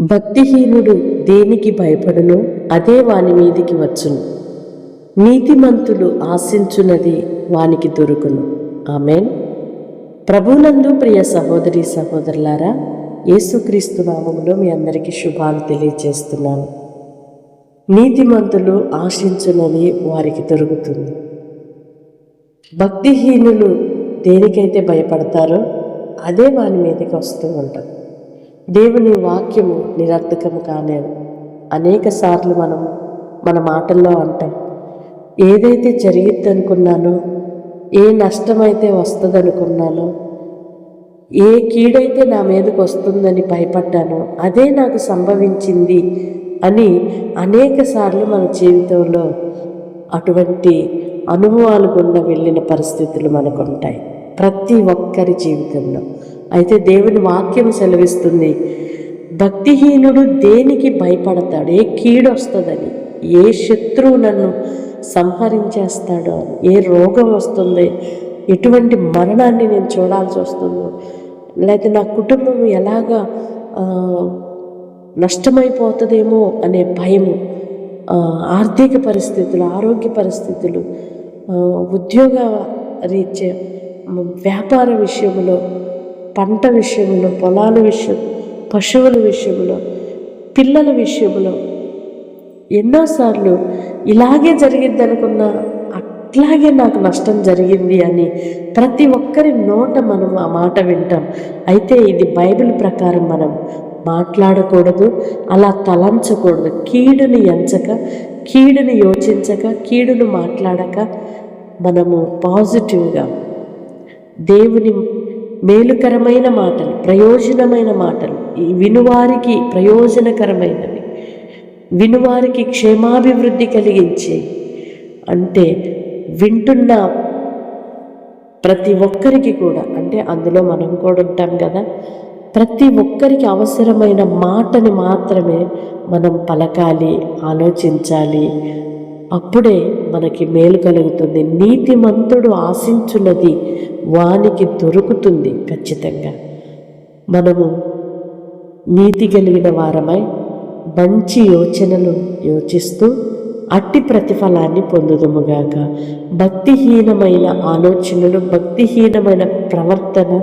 భక్తిహీనుడు దేనికి భయపడును? అదే వాని మీదికి వచ్చును. నీతిమంతులు ఆశించున్నది వానికి దొరుకును. ఆమెన్. ప్రభునందు ప్రియ సహోదరి సహోదరులారా యేసుక్రీస్తు నామములో మీ అందరికీ శుభాలు తెలియజేస్తున్నాను నీతిమంతులు ఆశించున్నది వారికి దొరుకుతుంది. భక్తిహీనులు దేనికైతే భయపడతారో అదే వాని మీదకి వస్తూ ఉంటుంది. దేవుని వాక్యము నిరర్థకము కాలేదు. అనేక సార్లు మనం మన మాటల్లో అంటాం ఏదైతే జరిగిద్దనుకున్నానో ఏ నష్టమైతే వస్తుందనుకున్నానో ఏ కీడైతే నా మీదకు వస్తుందని భయపడ్డానో అదే నాకు సంభవించింది అని అనేక సార్లు మన జీవితంలో అటువంటి అనుభవాలు గుండా వెళ్ళిన పరిస్థితులు మనకు ఉంటాయి ప్రతి ఒక్కరి జీవితంలో. అయితే దేవుని వాక్యం సెలవిస్తుంది. భక్తిహీనుడు దేనికి భయపడతాడు? ఏ కీడు వస్తుందని? ఏ శత్రువు నన్ను సంహరించేస్తాడో? ఏ రోగం వస్తుంది? ఎటువంటి మరణాన్ని నేను చూడాల్సి వస్తుందో? లేకపోతే నా కుటుంబం ఎలాగా నష్టమైపోతుందేమో అనే భయము ఆర్థిక పరిస్థితులు ఆరోగ్య పరిస్థితులు ఉద్యోగ రీత్యా వ్యాపార విషయంలో పంట విషయంలో పొలాల విషయం పశువుల విషయంలో పిల్లల విషయంలో ఎన్నోసార్లు ఇలాగే జరిగింది అనుకున్న అట్లాగే నాకు నష్టం జరిగింది అని ప్రతి ఒక్కరి నోట మనం ఆ మాట వింటాం. అయితే ఇది బైబిల్ ప్రకారం మనం మాట్లాడకూడదు అలా తలంచకూడదు. కీడుని ఎంచక కీడుని యోచించక కీడును మాట్లాడక మనము పాజిటివ్గా దేవుని మేలుకరమైన మాటలు ప్రయోజనమైన మాటలు. ఈ వినువారికి ప్రయోజనకరమైనవి. వినువారికి క్షేమాభివృద్ధి కలిగించే. అంటే వింటున్న ప్రతి ఒక్కరికి కూడా అంటే అందులో మనం కూడా ఉంటాం కదా ప్రతి ఒక్కరికి అవసరమైన మాటని మాత్రమే మనం పలకాలి ఆలోచించాలి అప్పుడే మనకి మేలు కలుగుతుంది. నీతిమంతుడు ఆశించున్నది వానికి దొరుకుతుంది ఖచ్చితంగా. మనము నీతి కలిగిన వారమై మంచి యోచనలు యోచిస్తూ అట్టి ప్రతిఫలాన్ని పొందుదుముగాక భక్తిహీనమైన ఆలోచనలు భక్తిహీనమైన ప్రవర్తన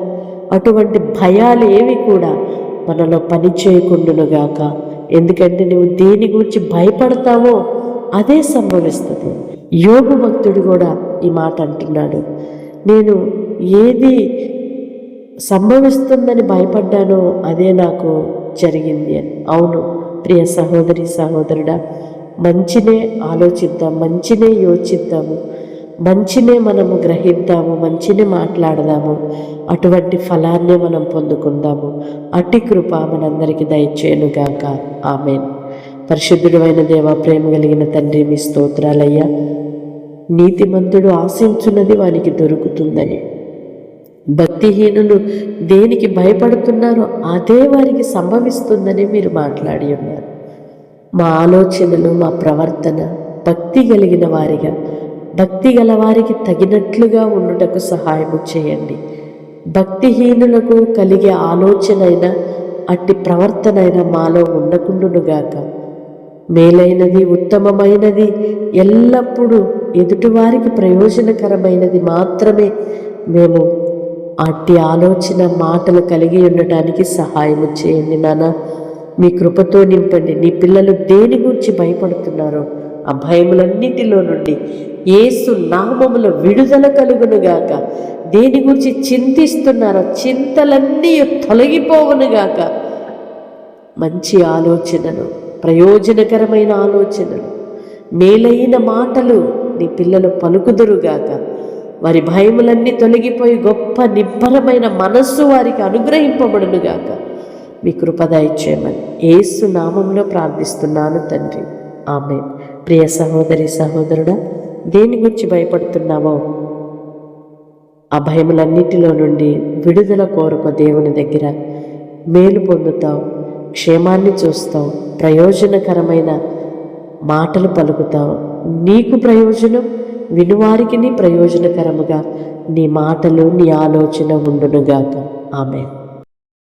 అటువంటి భయాలు ఏవి కూడా మనలో పని చేయకుండునుగాక ఎందుకంటే నువ్వు దేని గురించి భయపడతావో అదే సంభవిస్తుంది. యోగు భక్తుడు కూడా ఈ మాట అంటున్నాడు. నేను ఏది సంభవిస్తుందని భయపడ్డానో అదే నాకు జరిగింది అని. అవును ప్రియ సహోదరి సహోదరుడా మంచినే ఆలోచిద్దాం మంచినే యోచిద్దాము మంచినే మనము గ్రహిద్దాము మంచినే మాట్లాడదాము అటువంటి ఫలాన్నే మనం పొందుకుందాము. అట్టి కృప మనందరికీ దయచేయనుగాక. ఆమెన్. పరిశుద్ధుడైన దేవ ప్రేమ కలిగిన తండ్రి మీ స్తోత్రాలయ్యా. నీతిమంతుడు ఆశించున్నది వానికి దొరుకుతుందని. భక్తిహీనులు దేనికి భయపడుతున్నారో అదే వారికి సంభవిస్తుందని మీరు మాట్లాడి ఉన్నారు. మా ఆలోచనలు మా ప్రవర్తన భక్తి కలిగిన వారిగా భక్తి గల వారికి తగినట్లుగా ఉండుటకు సహాయము చేయండి. భక్తిహీనులకు కలిగే ఆలోచనైనా అట్టి ప్రవర్తనైనా మాలో ఉండకుండునుగాక. మేలైనది ఉత్తమమైనది ఎల్లప్పుడూ ఎదుటివారికి ప్రయోజనకరమైనది మాత్రమే. మేము అట్టి ఆలోచన మాటలు కలిగి ఉండటానికి సహాయము చేయండి నాన్న మీ కృపతో నింపండి. నీ పిల్లలు దేని గురించి భయపడుతున్నారో ఆ భయములన్నిటిలో నుండి ఏసు నామముల విడుదల కలుగునుగాక దేని గురించి చింతిస్తున్నారో చింతలన్నీ తొలగిపోవునుగాక మంచి ఆలోచనను ప్రయోజనకరమైన ఆలోచనలు మేలైన మాటలు నీ పిల్లలు పలుకుదురుగాక. వారి భయములన్నీ తొలగిపోయి గొప్ప నిబ్బరమైన మనస్సు వారికి అనుగ్రహింపబడునుగాక. మీ కృపద ఏసు నామంలో ప్రార్థిస్తున్నాను తండ్రి. ఆమె ప్రియ సహోదరి సహోదరుడా దేని గురించి భయపడుతున్నావో? ఆ భయములన్నిటిలో నుండి విడుదల కోరుకో దేవుని దగ్గర. మేలు పొందుతావు క్షేమాన్ని చూస్తావు ప్రయోజనకరమైన మాటలు పలుకుతావు. నీకు ప్రయోజనం? వినువారికి నీ ప్రయోజనకరముగా. నీ మాటలు నీ ఆలోచన ఉండునుగాక. ఆమె